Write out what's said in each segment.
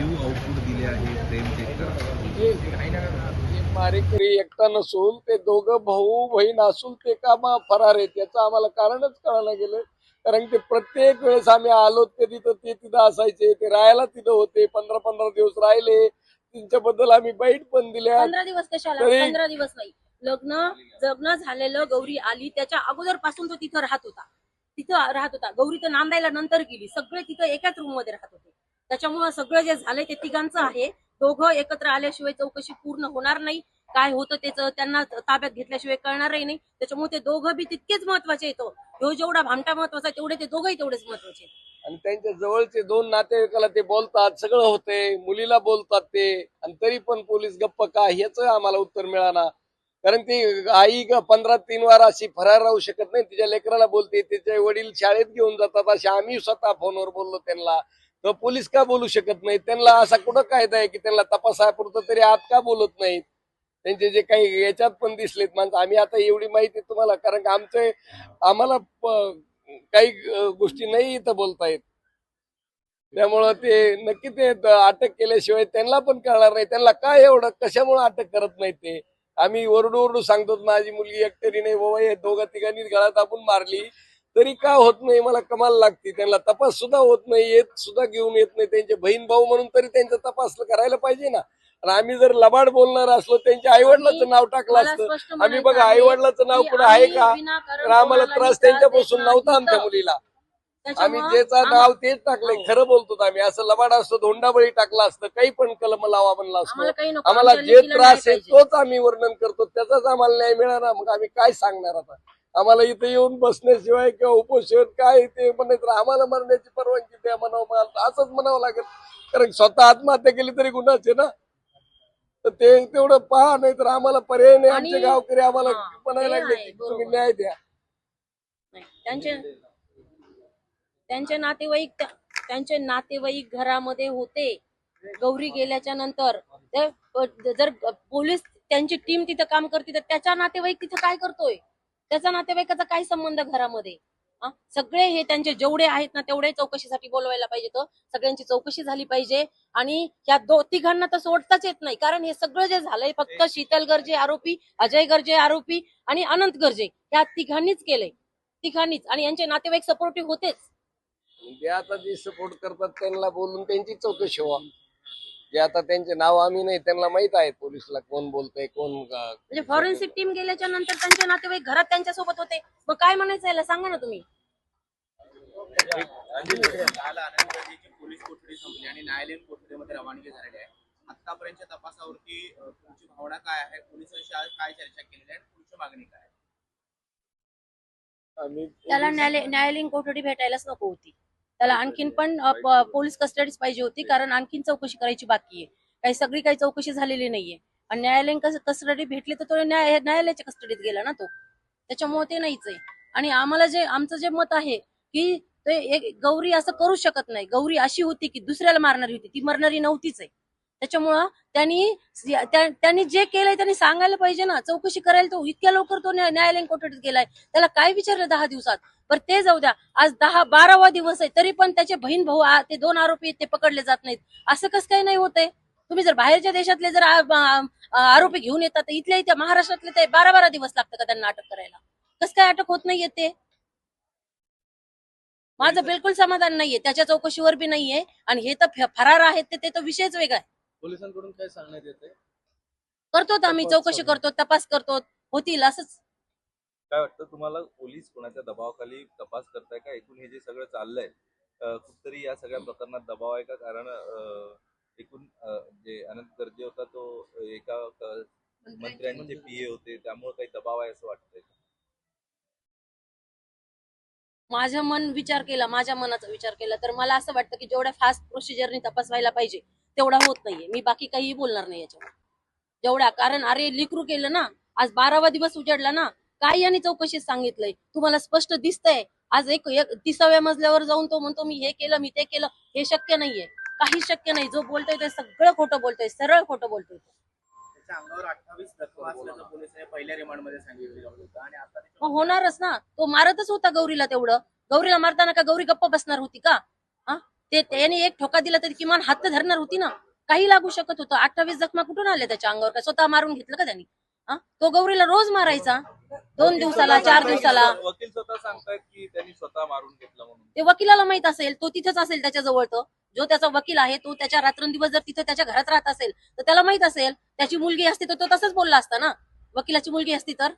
Live output दिले आहे प्रेम check करा. मारेकरी एकटा नसून ते दोघं भाऊ बहीण असून ते का बा फरार आहेत याचं आम्हाला कारणच कळायला गेलं कारण ते प्रत्येक वेळेस आम्ही आलो कधी तर ते तिथं असायचे ते राहायला तिथं होते पंधरा पंधरा दिवस राहिले त्यांच्याबद्दल आम्ही बाईट पण दिल्या. पंधरा दिवस कशाला? पंधरा दिवस नाही. लग्न जग्न झालेलं गौरी आली त्याच्या अगोदरपासून तो तिथं राहत होता. तिथं राहत होता. गौरी तर नांदायला नंतर गेली. सगळे तिथं एकाच रूममध्ये राहत होते. त्याच्यामुळे सगळं जे झालंय ते तिघांचं आहे. दोघं एकत्र आल्याशिवाय चौकशी पूर्ण होणार नाही. काय होतं त्याचं त्यांना ताब्यात घेतल्याशिवाय कळणारही नाही. त्याच्यामुळे ते दोघं बी तितकेच महत्त्वाचे येतो हो. ह्यो जेवढा भामटा महत्त्वाचा आहे, तेवढे ते दोघंही तेवढेच महत्त्वाचे आणि त्यांच्या जवळचे दोन नातेवाईकाला ते बोलतात सगळं होते मुलीला बोलतात ते. आणि तरी पण पोलीस गप्प का ह्याच आम्हाला उत्तर मिळाना. कारण ती आई ग पंधरा तीन वार अशी फरार राहू शकत नाही. तिच्या लेकराला बोलते तिचे वडील शाळेत घेऊन जातात. असे आम्ही स्वतः फोनवर बोललो त्यांना. तर पोलीस का बोलू शकत नाही त्यांना असा कुठं कायदा आहे की त्यांना तपासापुरतं तरी आत का बोलत नाहीत? त्यांचे जे काही याच्यात पण दिसलेत माणसं आम्ही आता एवढी माहिती तुम्हाला कारण आमचे आम्हाला काही गोष्टी नाही इथं बोलता येत त्यामुळं ते नक्की ते अटक केल्याशिवाय त्यांना पण कळणार नाही. त्यांना काय एवढं कशामुळे अटक करत नाही ते? आम्ही ओरडू ओरडू सांगतो माझी मुलगी एकटरी नाही बाबा हे दोघा तिघांनी गळा दाबून मारली. तरी का होत नाही? मला कमाल लागते. त्यांना तपास सुद्धा होत नाही येत सुद्धा घेऊन येत नाही. त्यांचे बहीण भाऊ म्हणून तरी त्यांचा तपास करायला पाहिजे ना. आणि आम्ही जर लबाड बोलणार असलो त्यांच्या आईवडिलाचं नाव टाकलं असतं. आम्ही बघा आईवडिलाचं नाव कुठं आहे का? तर आम्हाला त्रास त्यांच्यापासून नव्हता. आमच्या मुलीला. आम्ही ज्याचं नाव तेच टाकलंय. हो. खरं बोलतो आम्ही. असं लबाड असतो धोंडाबळी टाकला असतं काही पण कलम लावा म्हणला आम्हाला असतो आम्हाला जे त्रास आहे. तोच आम्ही वर्णन करतो. त्याचाच आम्हाला न्याय मिळाला. मग आम्ही काय सांगणार आता? आम्हाला इथे येऊन बसण्याशिवाय किंवा उपोषण काय ते म्हणायचं आम्हाला मरण्याची परवानगी द्या म्हणावं. मला असंच म्हणावं लागेल. कारण स्वतः आत्महत्या केली तरी गुन्हाच आहे ना? तर ते तेवढं पहा नाही तर आम्हाला पर्याय नाही. आमचे गावकरी आम्हाला म्हणायला लागले की तुम्ही. न्याय द्या. नाही, त्यांचे त्यांचे नातेवाईक त्या- त्यांचे नातेवाईक घरामध्ये होते. गौरी गेल्याच्यानंतर ते जर पोलीस त्यांची टीम तिथं काम करते तर त्याचा नातेवाईक तिथं काय करतोय? त्याचा नातेवाईकाचा काय संबंध घरामध्ये? हा? सगळे हे त्यांचे जेवढे आहेत ना तेवढे चौकशीसाठी बोलवायला पाहिजे तर सगळ्यांची चौकशी झाली पाहिजे. आणि या दो तिघांना तर सोडताच येत नाही. कारण हे सगळं जे झालंय फक्त शीतल गर्जे आरोपी अजय गर्जे आरोपी आणि अनंत गर्जे या तिघांनीच केलंय. तिघांनीच. आणि यांचे नातेवाईक सपोर्टिव्ह होतेच. ते आता जे सपोर्ट करतात त्यांना बोलून त्यांची चौकशी व्हा जे आता त्यांचे नाव आम्ही नाही त्यांना माहीत आहे पोलिसला कोण बोलतय कोण म्हणजे फॉरेन्सिक टीम गेल्याच्यानंतर त्यांचे नातेवाईक घरात त्यांच्यासोबत होते. मग काय म्हणायचं याला? सांगा ना तुम्ही. काल पोलीस कोठडी संपली आणि न्यायालयीन कोठडीमध्ये रवानगी झालेली आहे आतापर्यंतच्या तपासावरती अ, तुमची भावना काय आहे पोलिसांशी आज काय चर्चा केलेली आहे आणि पुढची मागणी काय आहे? आम्ही त्याला न्यायालय न्यायालयीन कोठडी भेटायलाच नको होती. त्याला आणखीन पण पोलीस कस्टडीच पाहिजे होती कारण आणखीन चौकशी करायची बाकी आहे. काही सगळी काही चौकशी झालेली नाहीये. आणि न्यायालयीन कस्टडी भेटली तर तो न्याय न्यायालयाच्या कस्टडीत गेला ना तो. त्याच्यामुळे ते नाहीच आहे. आणि आम्हाला जे आमचं जे मत आहे की ते एक गौरी असं करू शकत नाही. गौरी अशी होती की दुसऱ्याला मारणारी होती. ती मरणारी नव्हतीच आहे. त्याच्यामुळं त्यांनी त्यांनी जे केलंय त्यांनी सांगायला पाहिजे ना. चौकशी करायला तो इतक्या लवकर तो न्यायालयीन कोठडीत गेलाय. त्याला काय विचारलं दहा दिवसात? पर ते जाऊ द्या. आज दहा बारावा दिवस आहे तरी पण त्याचे बहीण भाऊ ते दोन आरोपी ते पकडले जात नाहीत. असं कसं काही नाही होतंय? तुम्ही जर बाहेरच्या देशातले जर आरोपी घेऊन येतात तर इथल्या इथे महाराष्ट्रातले ते बारा बारा दिवस लागतं का त्यांना अटक करायला? कसं काय अटक होत नाहीये ते? माझं बिलकुल समाधान नाहीये. त्याच्या चौकशीवर बी नाहीये. आणि हे तर फरार आहेत ते तर विषयच वेगळा आहे. पोलिसांकडून काय सांगण्यात येते करतो आम्ही चौकशी. करतो तपास करतो होतील असंच. काय वाटतं तुम्हाला पोलीस कोणाच्या दबावाखाली तपास करताय का? एकूण हे जे सगळं चाललंय अं, कुठतरी या सगळ्या प्रकरणात दबाव आहे का? कारण अं, एकूण अं, जे अनंत गर्जे होता तो एका क- मंत्र्यांचे पीए होते त्यामुळे काही दबाव आहे असं वाटतंय माझं मन विचार केला माझ्या मनाचा विचार केला तर मला असं वाटतं की जेवढ्या फास्ट प्रोसिजरने तपास व्हायला पाहिजे तेवढा होत नाहीये. मी बाकी काही बोलणार नाही याच्यावर. जेवढ्या कारण अरे लिकरू केलं ना आज बारावा दिवस उजाडला ना काय यांनी चौकशीत सांगितलंय. तुम्हाला स्पष्ट दिसतंय. आज एक तिसाव्या मजल्यावर जाऊन तो म्हणतो मी हे केलं मी ते केलं. हे शक्य नाहीये. काही शक्य नाही. जो बोलतोय ते सगळं खोटं बोलतोय. सरळ खोटं बोलतोय होणारच ना. तो मारतच होता गौरीला तेवढं. गौरीला मारताना का गौरी गप्प बसणार होती का? ते त्याने एक ठोका दिला तरी किमान हात धरणार होती ना. काही लागू शकत होतं. अठ्ठावीस जखमा कुठून आल्या त्याच्या अंगावर? काय स्वतः मारून घेतलं का त्यांनी? तो गौरीला रोज मारायचा. दोन दिवसाला चार दिवसाला. वकील स्वतः सांगतायत की त्यांनी स्वतः मारून घेतलं म्हणून. ते वकिलाला माहीत असेल. तो तिथंच असेल त्याच्याजवळ तो जो त्याचा वकील आहे तो त्याच्या रात्रंदिवस जर तिथं त्याच्या घरात राहत असेल तर त्याला माहीत असेल. त्याची मुलगी असती तर तो तसंच बोलला असता ना. वकिलाची मुलगी असती तर?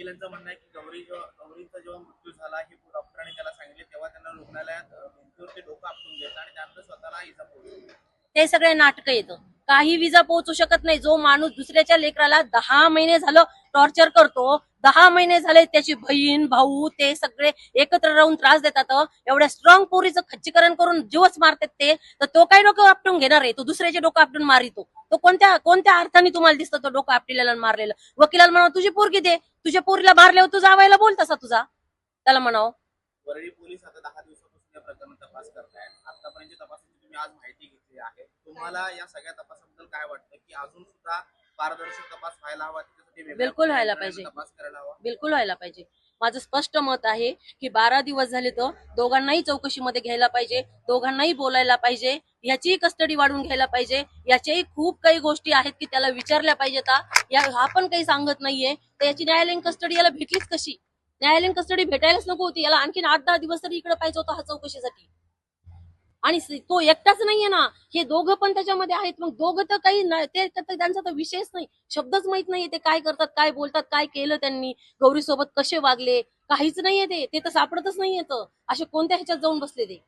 वकिलांचं म्हणणं आहे की गौरी गौरीचा जेव्हा मृत्यू झाला हे डॉक्टरांनी त्याला सांगितले तेव्हा त्यांना रुग्णालयात भिंतीवरती डोकं आपटून घेतलं आणि त्यानंतर स्वतःला इजा पोहोचली ते सगळे नाटक येतं. काही विजा पोहोचू शकत नाही. जो माणूस दुसऱ्याच्या लेकराला दहा महिने झालं टॉर्चर करतो दहा महिने झाले त्याची बहीण भाऊ ते सगळे एकत्र राहून त्रास देतात. एवढ्या स्ट्रॉंग पोरीचं खच्चीकरण करून जीवच मारतात ते. तर तो काय डोकं आपटून घेणार आहे. तो दुसऱ्याचे डोकं आपटून मारितो. तो कोणत्या कोणत्या अर्थाने तुम्हाला दिसतो तो डोकं आपटलेला मारलेलं? वकिलाला म्हणावं तुझी पोरगी दे. तुझ्या पोरीला मारल्यावर तू जावायला बोल तसा तुझा. त्याला म्हणावं पोलीस आता दहा दिवसापासून या तपास करतायत. आतापर्यंत तुम्ही आज माहिती घेतली आहे. तुम्हाला या सगळ्या तपासाबद्दल काय वाटतं? की अजून सुद्धा पारदर्शक तपास व्हायला हवा त्याच्यासाठी बिलकुल व्हायला पाहिजे. तपास करायला हवा? बिलकुल व्हायला पाहिजे. माझं स्पष्ट मत आहे की बारा दिवस झाले तर दोघांनाही चौकशीमध्ये घ्यायला पाहिजे दोघांनाही बोलायला पाहिजे याचीही कस्टडी वाढवून घ्यायला पाहिजे याच्याही खूप काही गोष्टी आहेत की त्याला विचारल्या पाहिजेत. या हा पण काही सांगत नाहीये. तर याची न्यायालयीन कस्टडी याला भेटलीच कशी? न्यायालयीन कस्टडी भेटायलाच नको होती. याला आणखीन आठ दहा दिवस तरी इकडे पाहिजे होता हा चौकशीसाठी. आणि स- तो एकटाच नाहीये ना. हे दोघं पण त्याच्यामध्ये आहेत. मग दोघं तर काही ते त्यांचा तर विषयच नाही. शब्दच माहीत नाहीये ते काय करतात काय बोलतात काय केलं त्यांनी. गौरी सोबत कसे वागले? काहीच नाहीये ते. ते तर सापडतच नाहीये तर. असे कोणत्या ह्याच्यात जाऊन बसले ते?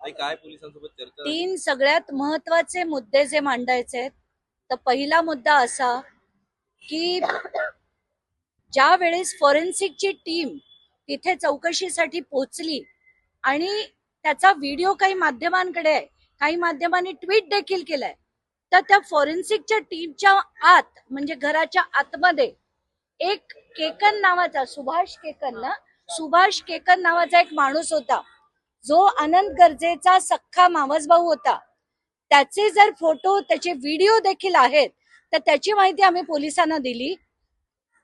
ताई, काय पोलिसांसोबत चर्चा झाली? तीन सगळ्यात महत्त्वाचे मुद्दे जे मांडायचे आहेत तर पहिला मुद्दा असा की ज्या वेळेस फॉरेन्सिकची टीम तिथे चौकशीसाठी पोचली आणि त्याचा व्हिडिओ काही माध्यमांकडे आहे काही माध्यमांनी ट्विट देखील केलाय तर त्या फॉरेन्सिकच्या टीमच्या आत म्हणजे घराच्या आतमध्ये एक केकन नावाचा सुभाष केकन ना सुभाष केकन नावाचा एक माणूस होता. जो आनंद गरजेचा सख्खा मावस भाऊ होता. त्याचे जर फोटो त्याचे व्हिडिओ देखील आहेत तर त्याची माहिती आम्ही पोलिसांना दिली.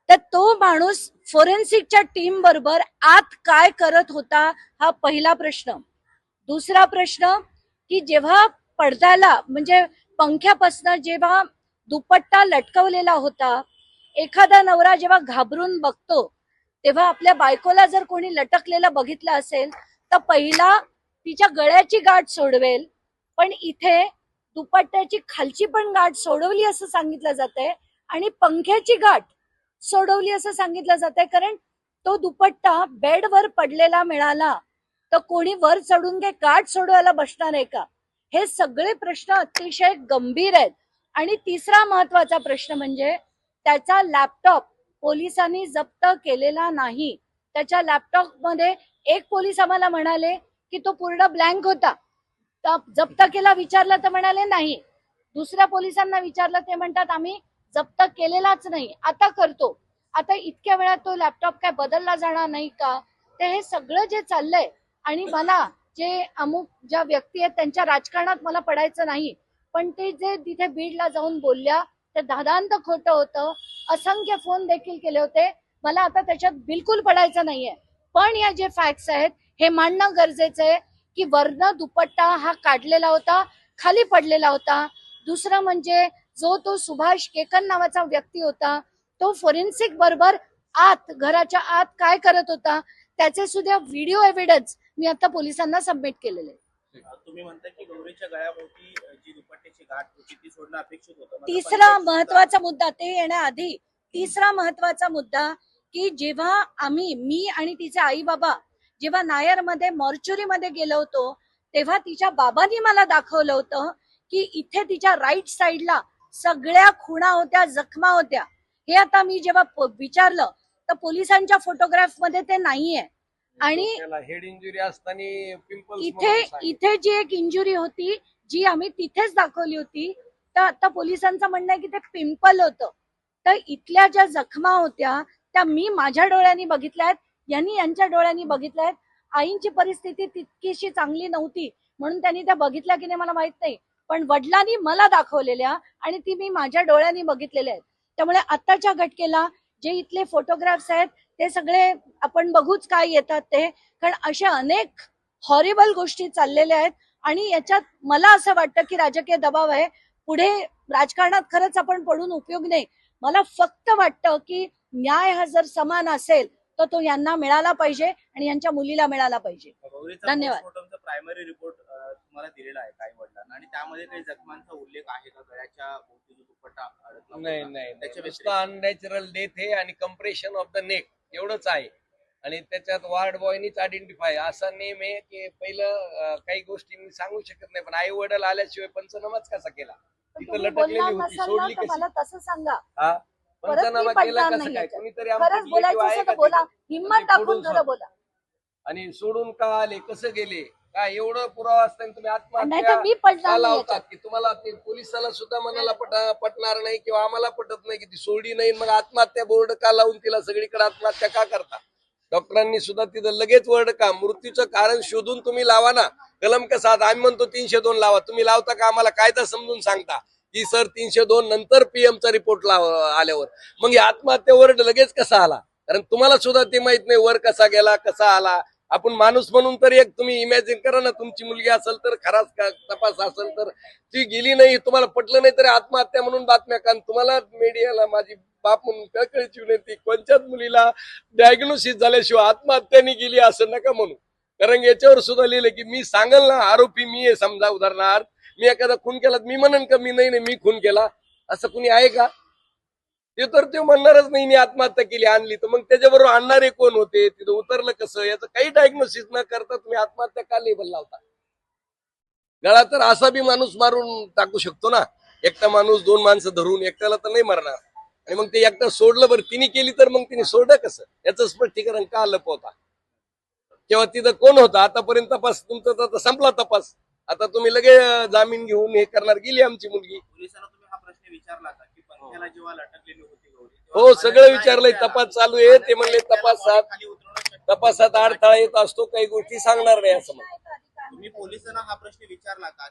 तर तो माणूस फोरेन्सिकच्या टीम बरोबर आत काय करत होता हा पहिला प्रश्न. दुसरा प्रश्न की जेव्हा पडद्याला म्हणजे पंख्यापासनं जेव्हा दुपट्टा लटकवलेला होता एखादा नवरा जेव्हा घाबरून बघतो तेव्हा आपल्या बायकोला जर कोणी लटकलेला बघितलं असेल तर पहिला तिच्या गळ्याची गाठ सोडवेल. पण इथे दुपट्ट्याची खालची पण गाठ सोडवली असं सांगितलं जातंय आणि पंख्याची गाठ सोडवली असं सांगितलं जातंय. कारण तो दुपट्टा बेडवर पडलेला मिळाला तर कोणी वर चढून काही काठ सोडवायला बसणार आहे का? हे सगळे प्रश्न अतिशय गंभीर आहेत. आणि तिसरा महत्त्वाचा प्रश्न म्हणजे त्याचा लॅपटॉप पोलिसांनी जप्त केलेला नाही. त्याच्या लॅपटॉपमध्ये एक पोलीस आम्हाला म्हणाले की तो पूर्ण ब्लँक होता. जप्त केला विचारलं तर म्हणाले नाही. दुसऱ्या पोलिसांना विचारलं ते म्हणतात आम्ही जप्त केलेलाच नाही. आता करतो. आता इतक्या वेळात तो लॅपटॉप काय बदलला जाणार नाही का? ते हे सगळं जे चाललंय आणि मला जे अमुक ज्या व्यक्ती आहेत त्यांच्या राजकारणात मला पडायचं नाही. पण ते जे तिथे बीडला जाऊन बोलल्या ते दादांत खोटं होतं. असंख्य फोन देखील केले होते. मला आता त्याच्यात बिलकुल पडायचं नाहीये. पण या जे फॅक्ट्स आहेत हे मांडणं गरजेचं आहे की वर्ण दुपट्टा हा काढलेला होता खाली पडलेला होता. दुसरं म्हणजे जो तो सुभाष केकन नावाचा व्यक्ती होता तो फोरेन्सिक बरोबर आत घराच्या आत काय करत होता त्याचे सुद्धा व्हिडिओ एव्हिडन्स मी आता पोलिसांना सबमिट केलेले आहे. तुम्ही म्हणता की गौरीच्या गळ्याभोवती अ, जी दुपट्ट्याची गाठ होती ती सोडणं अपेक्षित होतं मात्र तिसरा महत्त्वाचा मुद्दा ते येण्याआधी तिसरा महत्त्वाचा मुद्दा की जेव्हा आम्ही मी आणि तिचे आई बाबा जेव्हा नायरमध्ये मॉर्च्युरी मध्ये गेलो होतो तेव्हा तिच्या बाबांनी मला दाखवलं होतं की इथे तिच्या राईट साईडला सगळ्या खुणा होत्या जखमा होत्या. हे आता मी जेव्हा विचारलं तर पोलिसांच्या फोटोग्राफमध्ये ते नाहीये. आणि हेड इंजुरी असताना इथे इथे जी एक इंजुरी होती जी आम्ही तिथेच दाखवली होती तर आता पोलिसांचं म्हणणं आहे की ते पिंपल होतं. तर इथल्या ज्या जखमा होत्या त्या मी माझ्या डोळ्यांनी बघितल्या आहेत यांनी यांच्या डोळ्यांनी बघितल्या आहेत. आईंची परिस्थिती तितकीशी चांगली नव्हती म्हणून त्यांनी त्या बघितल्या की नाही मला माहीत नाही. पण वडिलांनी मला दाखवलेल्या आणि ती मी माझ्या डोळ्यांनी बघितलेल्या आहेत. त्यामुळे आत्ताच्या घटकेला जे इथले फोटोग्राफ्स आहेत ते सगळे आपण बघूच काय येतात ते. कारण अशा अनेक हॉरिबल गोष्टी चाललेल्या आहेत आणि याच्यात मला असं वाटतं की राजकीय दबाव आहे. पुढे राजकारणात खरंच आपण पडून उपयोग नाही. मला फक्त वाटतं की न्याय हा जर समान असेल तर तो यांना मिळाला पाहिजे आणि यांच्या मुलीला मिळाला पाहिजे. धन्यवाद. प्रायमरी रिपोर्ट तुम्हाला दिलेला आहे काही वडिलांना. आणि त्यामध्ये काही जखमांचा उल्लेख आहे का? गळ्याच्या भोवती जो दुपट्टा अडकला नाही होता, नाही. त्याच्या नुसतं अननॅचरल डेथ आहे आणि कम्प्रेशन ऑफ द नेक एवढंच आहे. आणि त्याच्यात वार्ड बॉयनीच आयडेंटिफाय असा नेम आहे की पहिलं अं, काही गोष्टी मी सांगू शकत नाही पण आई वडील आल्याशिवाय पंचनामाच कसा केला? पण तिथं तुम्ही लटकलेली होती, नसाल ना सोडली तर कशी? मला तसं सांगा. हा? परत पंचनामा मी केला पडणार कसं नाही काय? याच्यात. कोणीतरी खरंच आमचं बोलायचं relative आहे असेल तर का बोला. तिथं? हिंमत टाकून सोडून खरं सोड. बोला. आणि सोडून का आले? कसं गेले? काय एवढं पुरावा असताना तुम्ही आत्महत्या मी का पडणार नाही लावतात? याच्यात. की तुम्हाला ते पोलिसाला सुद्धा मनाला पट पटणार नाही किंवा आम्हाला पटत नाही की ती सोडली नाही मग आत्महत्या बोर्ड का लावून तिला सगळीकडे आत्महत्या का करता? डॉक्टरांनी सुद्धा तिथं लगेच वर्ड का? मृत्यूचं कारण शोधून तुम्ही लावा ना. कलम कसा? आता आम्ही म्हणतो तीनशे दोन लावा. तुम्ही लावता का? आम्हाला कायदा समजून सांगता. की सर तीनशे दोन नंतर पीएमचा रिपोर्ट लाव आल्यावर. मग हे आत्महत्या वर्ड लगेच कसा आला? कारण तुम्हाला सुद्धा ते माहीत नाही वर कसा गेला कसा आला? आपण माणूस म्हणून तर एक तुम्ही इमॅजिन करा ना तुमची मुलगी असेल तर खराच का- तपास असेल तर ती गेली नाही तुम्हाला पटलं नाही तरी आत्महत्या म्हणून बातम्या कारण तुम्हाला मीडियाला माझी बाप म्हणून कळकळीची विनंती कोणत्याच मुलीला डायग्नोसिस झाल्याशिवाय आत्महत्याने गेली असं नका म्हणू. कारण याच्यावर सुद्धा लिहिलं की मी सांगल ना आरोपी मी आहे समजा उदाहरणार्थ. मी एखादा खून केला तर मी म्हणन का मी नाही नाही मी खून केला? असं कुणी आहे का? ते तर ते म्हणणारच नाही मी आत्महत्या केली आणली. तर मग त्याच्याबरोबर आणणारे कोण होते? तिथं उतरलं कसं? याचं काही डायग्नोसिस न करता तुम्ही आत्महत्या का लेबल लावता? गळा तर असा बी माणूस मारून टाकू शकतो ना. एकटा माणूस दोन माणसं धरून एकट्याला तर नाही मारणार. आणि मग ते एकटा सोडलं बरं तिने केली तर मग तिने सोडलं कसं? याचं स्पष्टीकरण का लपवता किंवा तिथं कोण होता? आतापर्यंत तपास तुमचा तर आता संपला तपास. आता तुम्ही लगे जामीन घेऊन हे करणार गेली आमची मुलगी. पोलिसांना तुम्ही हा प्रश्न विचारला हो. तेव्हा सगळं विचारलंय तपास चालू आहे ते म्हणले तपासात तपासात. अडथळा येत असतो काही गोष्टी सांगणार नाही असं म्हणतात. तुम्ही पोलिसांना हा प्रश्न विचारला का?